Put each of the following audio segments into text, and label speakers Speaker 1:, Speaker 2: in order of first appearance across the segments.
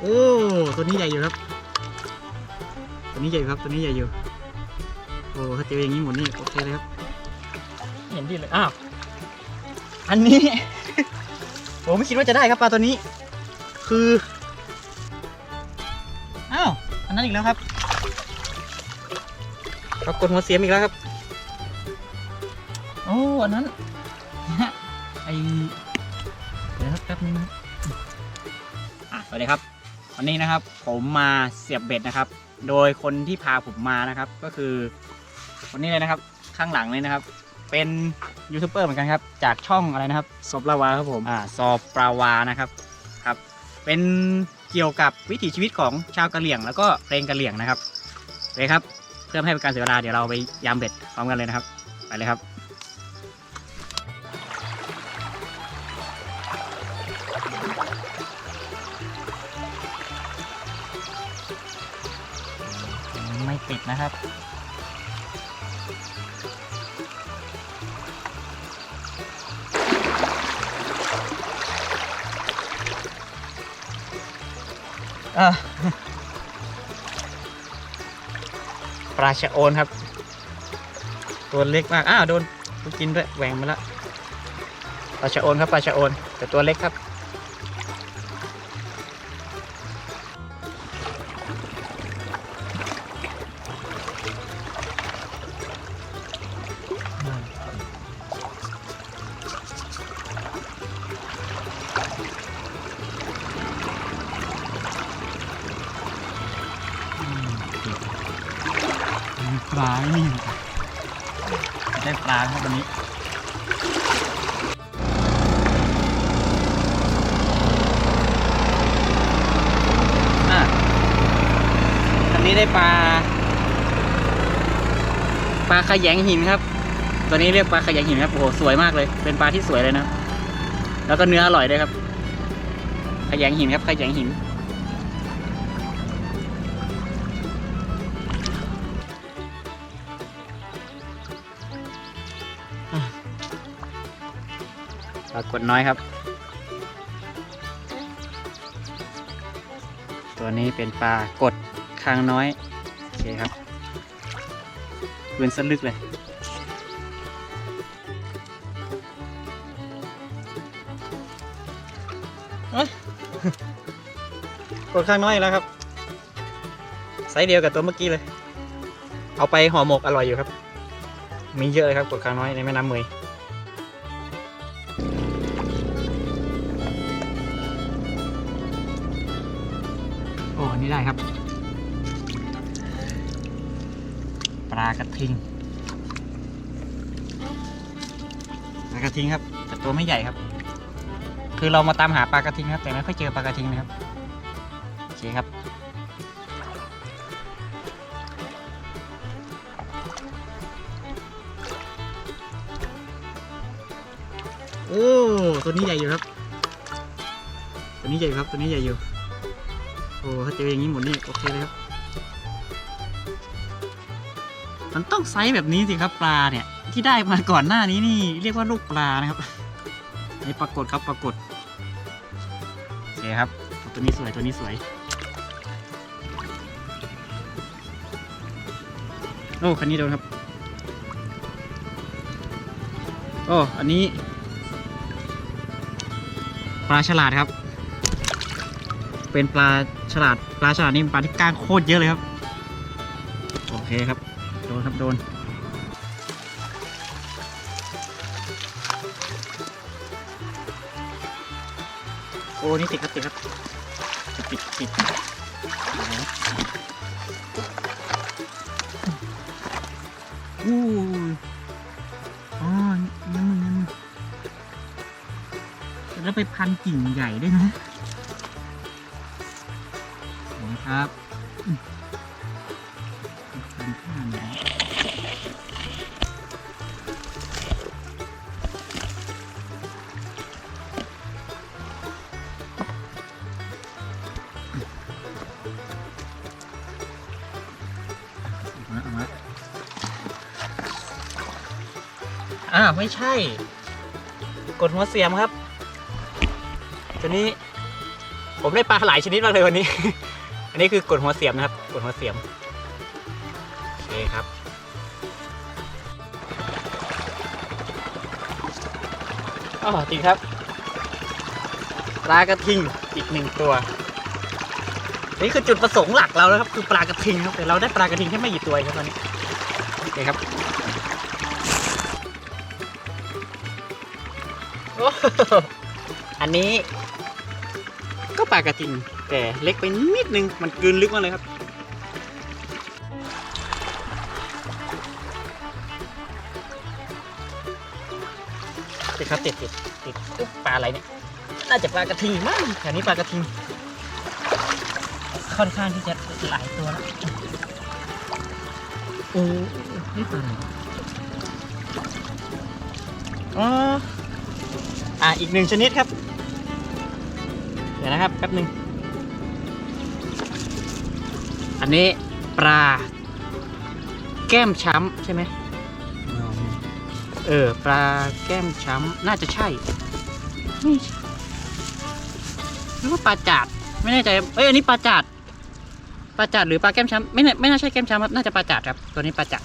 Speaker 1: โอ้ตัวนี้ใหญ่อยู่ครับ ตัวนี้ใหญ่ครับตัวนี้ใหญ่อยู่ โอ้ถ้าเจออย่างนี้หมดนี่โอเคเลยครับเห็นดีเลยอ้าวอันนี้โอ้ไม่คิดว่าจะได้ครับปลาตัวนี้ คืออ้าวอันนั้นอีกแล้วครับปรากฏหัวเสียมอีกแล้วครับ โอ้อันนั้นไอ นึงนะอะสวัสดีครับ วันนี้นะครับผมมาเสียบเบ็ดนะครับ โดยคนที่พาผมมานะครับ ก็คือคนนี้เลยนะครับ ข้างหลังเลยนะครับ เป็นยูทูบเบอร์เหมือนกันครับ จากช่องอะไรนะครับ
Speaker 2: ซอบลาวาครับผม
Speaker 1: อ่าซอปราวานะครับครับ เป็นเกี่ยวกับวิถีชีวิตของชาวกะเหรี่ยง แล้วก็เพลงกะเหรี่ยงนะครับเลยครับ เพื่อไม่ให้เป็นการเสียเวลาเดี๋ยวเราไปยามเบ็ดพร้อมกันเลยนะครับ ไปเลยครับ นะครับ ปลาชะโอนครับ ตัวเล็กมาก อ้าวโดนกูกินด้วยแหวงมาแล้วปลาชะโอนครับปลาชะโอน แต่ตัวเล็กครับ ได้ปลาครับวันนี้อะอันนี้ได้ปลา ปลาขยงหินครับ ตัวนี้เรียกปลาขยงหินครับ โอ้โห สวยมากเลย เป็นปลาที่สวยเลยนะ แล้วก็เนื้ออร่อยด้วยครับ ขยงหินครับ ขยงหิน ปรากฏน้อยครับ ตัวนี้เป็นปลากดคางน้อย โอเคครับเปืนสลึกเลยเอ้ยกดข้างน้อยแล้วครับไซส์เดียวกับตัวเมื่อกี้เลย เอาไปห่อหมกอร่อยอยู่ครับ มีเยอะเลยครับกดข้างน้อยในแม่น้ำเมย ได้ครับ ปลากระทิงปลากระทิงครับแต่ตัวไม่ใหญ่ครับ คือเรามาตามหาปลากระทิงครับ แต่ไม่ค่อยเจอปลากระทิงนะครับโอเคครับโอ้ตัวนี้ใหญ่อยู่ครับ ตัวนี้ใหญ่ครับ ตัวนี้ใหญ่อยู่ โอ้ถ้าเจออย่างนี้หมดนี่โอเคเลยครับ มันต้องไซส์แบบนี้สิครับปลาเนี่ย ที่ได้มาก่อนหน้านี้นี่เรียกว่าลูกปลานะครับนี่ปรากฏครับปรากฏโอเคครับ ตัวนี้สวยตัวนี้สวย โอ้คันนี้โดนครับ โอ้อันนี้ ปลาฉลาดครับ เป็นปลาฉลาดปลาฉลาดนี่เป็นปลาที่ก้างโคตรเยอะเลยครับ โอเคครับ โดนครับโดนโอ้นี่ติดครับติดครับติดติดติดอู้อ๋อยังมึงยังมึงแล้วไปพันกิ่งใหญ่ด้วยนะสวย ครับอืมพันข้างใหญ่เอามาเอามาอ่าไม่ใช่ กดหัวเสียมครับ ตัวนี้ ผมได้ปลาหลายชนิดมากเลยวันนี้ อันนี้คือกดหัวเสียมนะครับ กดหัวเสียม โอเคครับ อ๋อจริงครับปลากระทิงอีกหนึ่งตัวนี่คือจุดประสงค์หลักเราแล้วครับ คือปลากระทิงครับแต่เราได้ปลากระทิงแค่ไม่กี่ตัวครับตอนนี้โอเคครับอันนี้ก็ปลากระทิง แต่เล็กไปนิดนึง มันกืนลึกมากเลยครับ ติดครับติดติดติดอุ๊ยปลาอะไรเนี่ย น่าจะปลากระทิงมั้งแถวนี้ปลากระทิง ค่อนข้างที่จะหลายตัวแล้วโอ้นี่ปลาอะไรอ๋ออะอีกหนึ่งชนิดครับ เดี๋ยวนะครับแป๊บหนึ่ง อันนี้ปลา แก้มช้ำใช่ไหม เออ ปลาแก้มช้ำน่าจะใช่ไม่ใช่หรือว่าปลาจาดไม่แน่ใจ เอ้ยอันนี้ปลาจาดปลาจาดหรือปลาแก้มช้ำไม่น่าไม่น่าใช่แก้มช้ำครับน่าจะปลาจาดครับ ตัวนี้ปลาจาด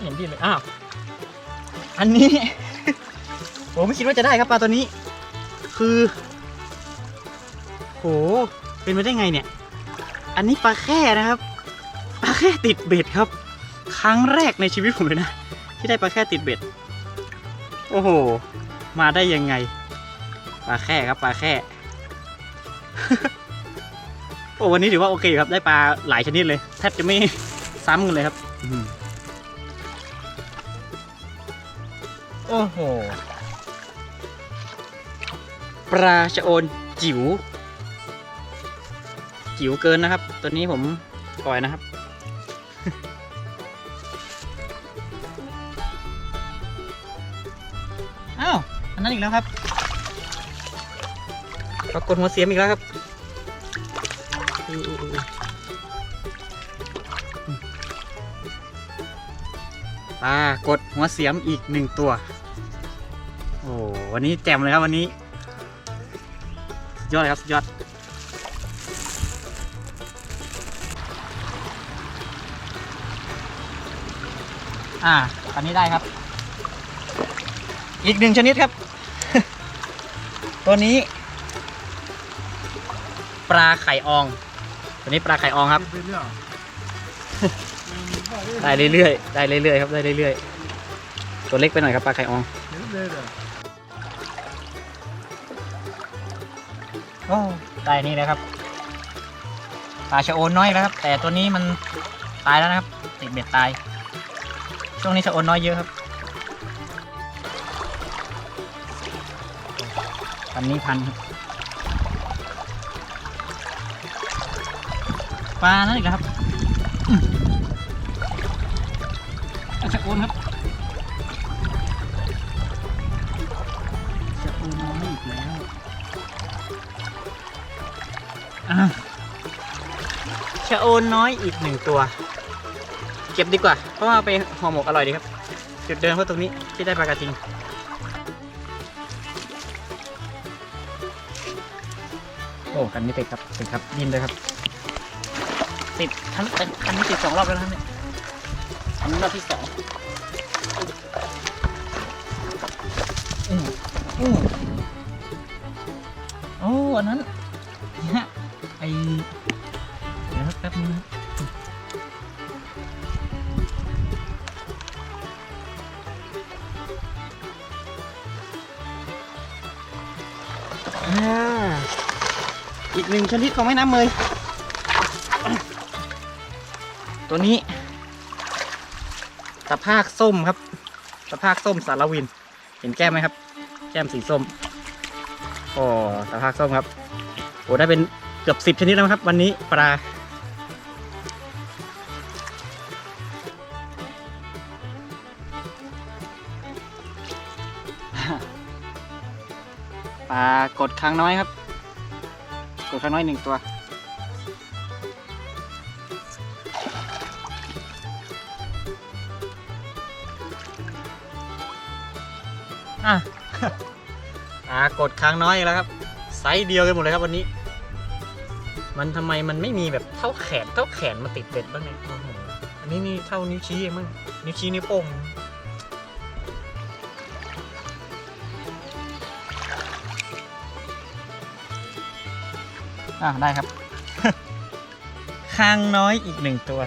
Speaker 1: เห็นดินเลยอ้าว อันนี้ ผมไม่คิดว่าจะได้ครับปลาตัวนี้ คือโหเป็นไปได้ไงเนี่ย อันนี้ปลาแค่นะครับปลาแค่ติดเบ็ดครับ ครั้งแรกในชีวิตผมเลยนะ ที่ได้ปลาแค่ติดเบ็ด โอ้โห มาได้ยังไงปลาแค่ครับปลาแค่โอ้วันนี้ถือว่าโอเคครับได้ปลาหลายชนิดเลยแทบจะไม่ซ้ำกันเลยครับ โอ้โห ปลาชะโอนจิ๋ว จิ๋วเกินนะครับ ตัวนี้ผมปล่อยนะครับ อ้าว อันนั้นอีกแล้วครับปรากฏหัวเสียมอีกแล้วครับปลากดหัวเสียมอีกหนึ่งตัว วันนี้แจ่มเลยครับวันนี้สุดยอดเลยครับสุดยอดอ่าอันนี้ได้ครับ อีกหนึ่งชนิดครับ ตัวนี้ ปลาไข่ออง ตัวนี้ปลาไข่อองครับ ได้เรื่อยๆ ได้เรื่อยๆครับ ได้เรื่อยๆ ตัวเล็กไปหน่อยครับปลาไข่ออง โอ้ได้นี่เลยครับปลาชะโอนน้อยแล้วครับ แต่ตัวนี้มันตายแล้วนะครับ ติดเบ็ดตาย ช่วงนี้ชะโอนน้อยเยอะครับพันนี้พันปลานั่นอีกแล้วครับชะโอนครับ ชะโอนน้อยอีกหนึ่งตัว เก็บดีกว่า เพราะว่าเอาไปห่อหมกอร่อยดีครับ จุดเดิมเพราะตรงนี้ที่ได้ปลากระทิงโอ้กันนี้ติดครับติดครับยินเลยครับติดทั้งเป็นอันนี้ติดสองรอบแล้วนะครับเนี่ยอันนี้รอบที่สองอืมอืมโอ้อันนั้น นึ่งชนิดของแม่น้ำเมย ตัวนี้ตะภาคส้มครับตะภาคส้มสารวิน เห็นแก้มไหมครับ แก้มสีส้มโอ้ตะภาคส้มครับโอ้ได้เป็นเกือบสิบชนิดแล้วครับ วันนี้ปลาปลากดค้างน้อยครับ ตัวช้างน้อยหนึ่งตัว อะ อ่ากดค้างน้อยแล้วครับ ไซส์เดียวกันหมดเลยครับวันนี้ มันทำไมมันไม่มีแบบเท่าแขนเท่าแขนมาติดเบ็ดบ้างเนี่ยอันนี้นี่เท่านิ้วชี้เองมั้งนิ้วชี้นิ้วโป้ง อะได้ครับ ค้างน้อยอีกหนึ่งตัว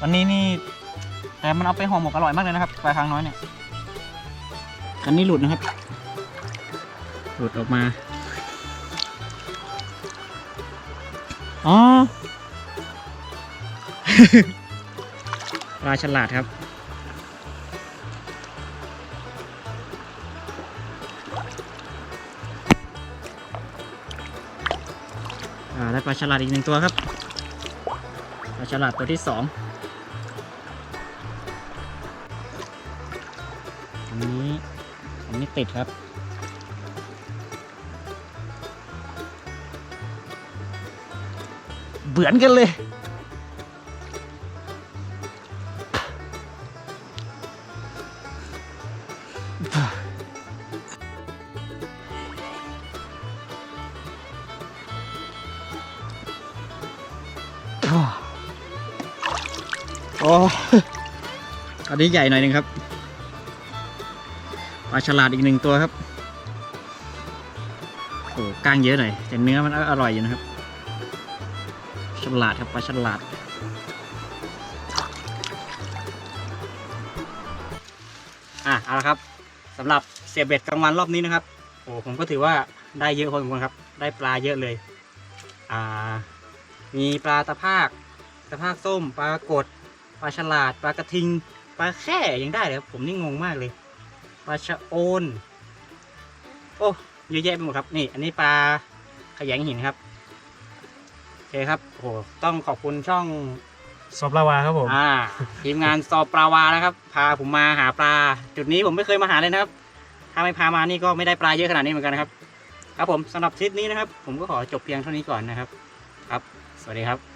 Speaker 1: วันนี้นี่ แต่มันเอาไปห่อหมกอร่อยมากเลยนะครับปลาค้างน้อยเนี่ยอันนี้หลุดนะครับ หลุดออกมา อ๋อ ปลาฉลาดครับ ปลาฉลาดอีกหนึ่งตัวครับปลาฉลาดตัวที่สองอันนี้อันนี้ติดครับเหมือนกันเลย อ้อันนี้ใหญ่หน่อยหนึงครับปลาฉลาดอีกหนึ่งตัวครับโอ้ก้างเยอะหน่อยแต่เนื้อมันอร่อยอยู่นะครับ ฉลาดครับปลาฉลาด อะเอาละครับสำหรับเสียบเบ็ดกลางวันรอบนี้นะครับโอ้ผมก็ถือว่าได้เยอะพอสมควรครับ ได้ปลาเยอะเลย อ่า มีปลาตะภาคตะภาคส้ม ปลากด ปลาฉลาด ปลากระทิง ปลาแค่ยังได้เลยครับผมนี่งงมากเลย ปลาชะโอน โอ้เยอะแยะไปหมดครับ นี่ อันนี้ปลาขยงหินครับโอเคครับโอ้โหต้องขอบคุณช่อง
Speaker 2: ซอปลาวาครับผม
Speaker 1: อ่าทีมงานสอบปลาวานะครับ พาผมมาหาปลา จุดนี้ผมไม่เคยมาหาเลยนะครับ ถ้าไม่พามานี่ก็ไม่ได้ปลาเยอะขนาดนี้เหมือนกันนะครับ ครับผมสำหรับทริปนี้นะครับ ผมก็ขอจบเพียงเท่านี้ก่อนนะครับครับส วัสดีครับ